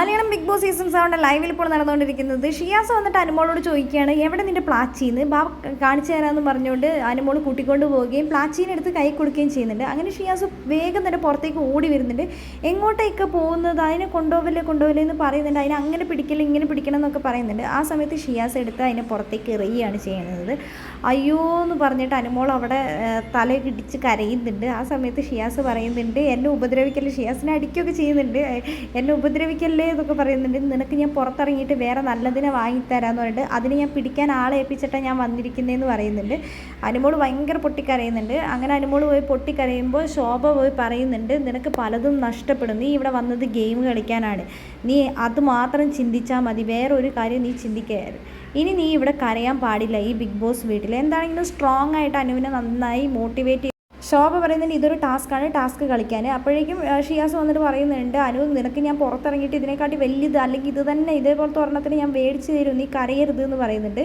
Malayalam big boss season സെവന്റെ ലൈവിൽ ഇപ്പോൾ നടന്നുകൊണ്ടിരിക്കുന്നത്. ഷിയാസ് വന്നിട്ട് അനുമോളോട് ചോദിക്കുകയാണ് എവിടെ നിന്റെ പ്ലാച്ചീന്ന്? ബാബ കാണിച്ചു തരാമെന്ന് പറഞ്ഞുകൊണ്ട് അനുമോൾ കൂട്ടിക്കൊണ്ട് പോവുകയും പ്ലാച്ചീനെടുത്ത് കൈ കൊടുക്കുകയും ചെയ്യുന്നുണ്ട്. അങ്ങനെ ഷിയാസ് വേഗം തന്നെ പുറത്തേക്ക് ഓടി വരുന്നുണ്ട്. എങ്ങോട്ടേക്ക് പോകുന്നത്? അതിനെ കൊണ്ടുപോവില്ലേ കൊണ്ടുപോവില്ലേ? എന്ന് പറയുന്നുണ്ട്. അതിനെ അങ്ങനെ പിടിക്കില്ല ഇങ്ങനെ പിടിക്കണം എന്നൊക്കെ പറയുന്നുണ്ട്. ആ സമയത്ത് ഷിയാസ് എടുത്ത് അതിനെ പുറത്തേക്ക് എറിയുകയാണ് ചെയ്യുന്നത്. അയ്യോ എന്ന് പറഞ്ഞിട്ട് അനുമോൾ അവിടെ തലയൊക്കെ ഇടിച്ച് കരയുന്നുണ്ട്. ആ സമയത്ത് ഷിയാസ് പറയുന്നുണ്ട് എന്നെ ഉപദ്രവിക്കല്ലേ? ഷിയാസിനെ അടിക്കുകയൊക്കെ ചെയ്യുന്നുണ്ട്. എന്നെ ഉപദ്രവിക്കല്ലേ? എന്നൊക്കെ പറയുന്നുണ്ട്. നിനക്ക് ഞാൻ പുറത്തിറങ്ങിയിട്ട് വേറെ നല്ലതിനെ വാങ്ങിത്തരാന്ന് പറഞ്ഞിട്ട് അതിന് ഞാൻ പിടിക്കാൻ ആളെ ഏൽപ്പിച്ചിട്ടാണ് ഞാൻ വന്നിരിക്കുന്നതെന്ന് പറയുന്നുണ്ട്. അനുമോൾ ഭയങ്കര പൊട്ടിക്കരയുന്നുണ്ട്. അങ്ങനെ അനുമോൾ പോയി പൊട്ടിക്കരയുമ്പോൾ ശോഭ പോയി പറയുന്നുണ്ട് നിനക്ക് പലതും നഷ്ടപ്പെടും. നീ ഇവിടെ വന്നത് ഗെയിം കളിക്കാനാണ്. നീ അത് മാത്രം ചിന്തിച്ചാൽ മതി. വേറെ ഒരു കാര്യം നീ ചിന്തിക്കരുത്. ഇനി നീ ഇവിടെ കരയാൻ പാടില്ല ഈ ബിഗ് ബോസ് വീട്ടിൽ എന്താണെങ്കിലും സ്ട്രോങ് ആയിട്ട് അനുവിനെ നന്നായി മോട്ടിവേറ്റ് ശോഭ പറയുന്നുണ്ട് ഇതൊരു ടാസ്ക്കാണ് ടാസ്ക് കളിക്കാൻ. അപ്പോഴേക്കും ഷിയാസ് വന്നിട്ട് പറയുന്നുണ്ട് അനു നിനക്ക് ഞാൻ പുറത്തിറങ്ങിയിട്ട് ഇതിനെക്കാട്ടി വലിയത് അല്ലെങ്കിൽ ഇത് തന്നെ ഇതേപോലത്തെ ഒരെണ്ണത്തിന് ഞാൻ മേടിച്ച് തരും നീ കരയരുത് എന്ന് പറയുന്നുണ്ട്.